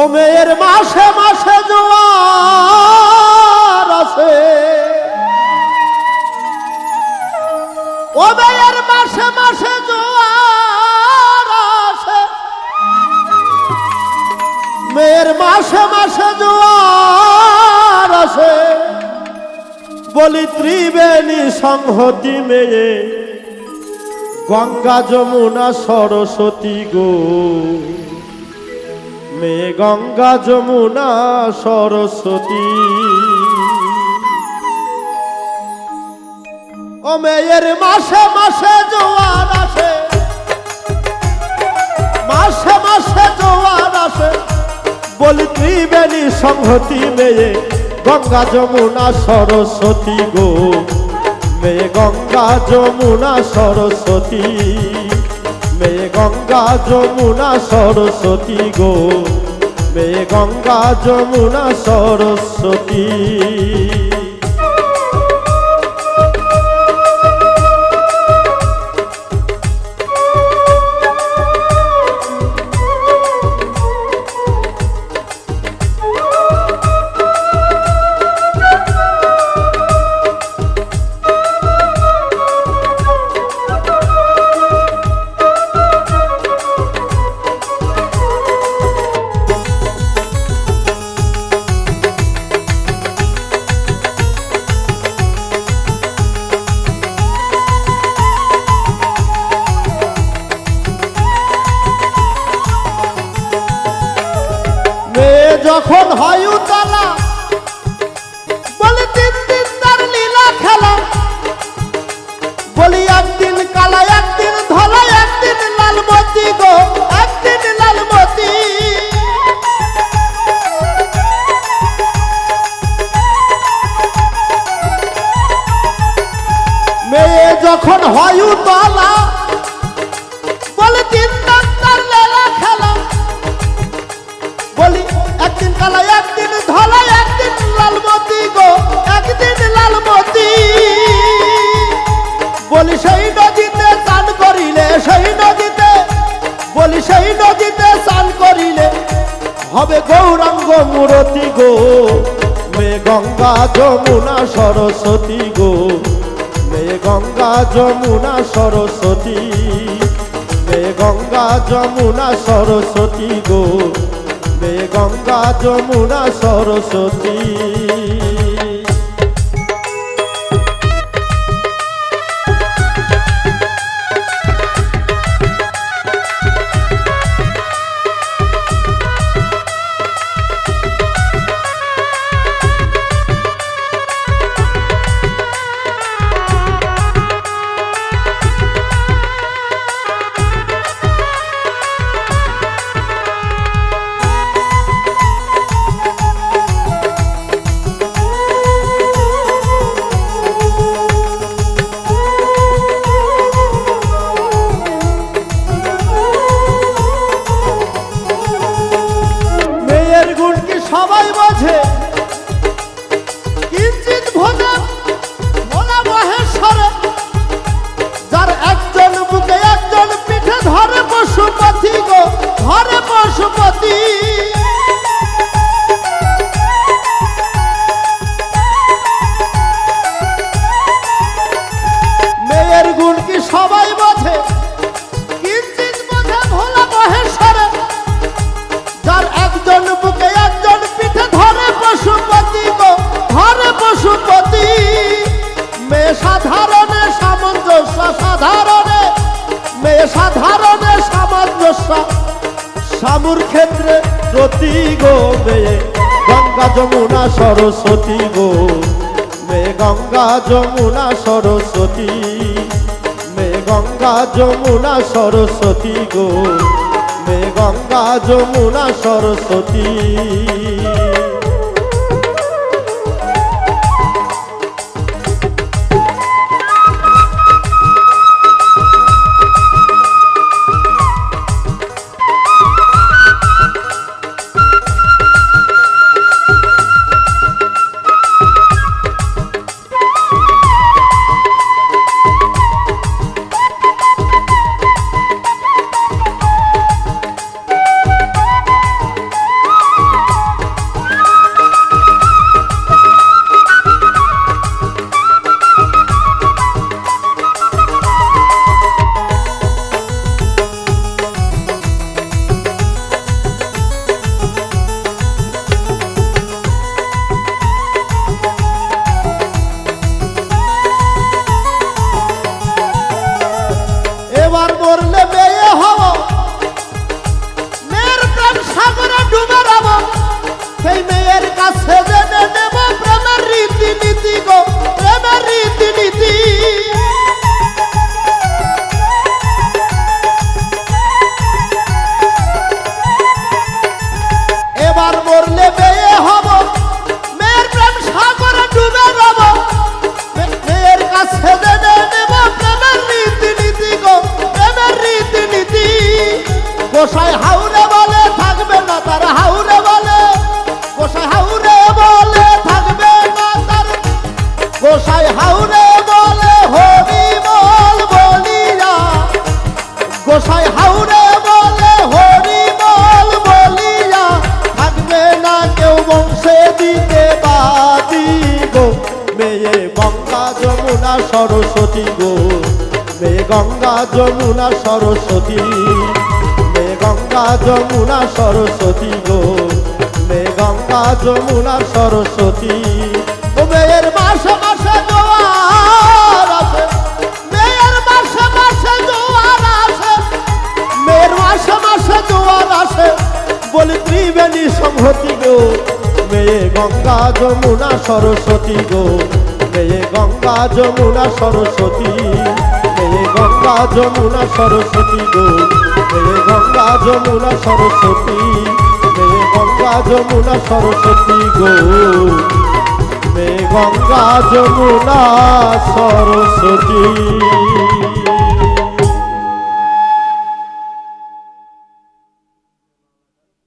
ও মেয়ের মাসে মাসে জোয়ার আছে। ও মেয়ের মাসে মাসে জোয়ার আছে। মেয়ের মাসে মাসে জোয়ার আছে। বলি ত্রিবেণী সংহতি মেয়ে, গঙ্গা যমুনা সরস্বতী গো। মেয়ে গঙ্গা যমুনা সরস্বতী। ও মেয়ের মাসে মাসে জোয়ার আসে, মাসে মাসে জোয়ার আসে। বলি ত্রিবেণী সংহতি মেয়ে গঙ্গা যমুনা সরস্বতী গো মেয়ে গঙ্গা যমুনা সরস্বতী। মেয়ে গঙ্গা যমুনা সরস্বতী গো। মেয়ে গঙ্গা যমুনা সরস্বতী। হয় উতলা। বলে, তিন দিন তার লীলা খেলা। বলি, একদিন কালা, একদিন ধলা, একদিন লালমতি গো, একদিন লালমতি। বলি, সেই নদীতে স্নান করিলে, সেই নদীতে। বলি, সেই নদীতে স্নান করিলে হবে গৌরাঙ্গ মূরতি গো, মে গঙ্গা যমুনা সরস্বতী গো। গঙ্গা যমুনা সরস্বতী। মে গঙ্গা যমুনা সরস্বতী গো। মে গঙ্গা যমুনা সরস্বতী। সামুর ক্ষেত্রে প্রতি গো মেয়ে, গঙ্গা যমুনা সরস্বতী গো। মেয়ে গঙ্গা যমুনা সরস্বতী মেয়ে গঙ্গা যমুনা সরস্বতী গো। মে গঙ্গা যমুনা সরস্বতী। ডুবে রব সেই মেয়ের কাছে জেনে প্রেমের রীতিনীতি গো প্রেমের রীতি মেয়ে গঙ্গা যমুনা সরস্বতী গো। মেয়ে গঙ্গা যমুনা সরস্বতী মেয়ে গঙ্গা যমুনা সরস্বতী গো। মেয়ে গঙ্গা যমুনা সরস্বতী ও মেয়ের মাসে মাসে জোয়ার আছে মেয়ের মাসে মাসে জোয়ার আছে মেয়ের মাসে মাসে জোয়ার আসে। বলি ত্রিবেণী সংহতি গো। মেয়ে গঙ্গা যমুনা সরস্বতী গো। মেয়ে গঙ্গা যমুনা সরস্বতী মেয়ে গঙ্গা যমুনা সরস্বতী গো। মেয়ে গঙ্গা যমুনা সরস্বতী মেয়ে গঙ্গা যমুনা সরস্বতী গো। মেয়ে গঙ্গা যমুনা সরস্বতী।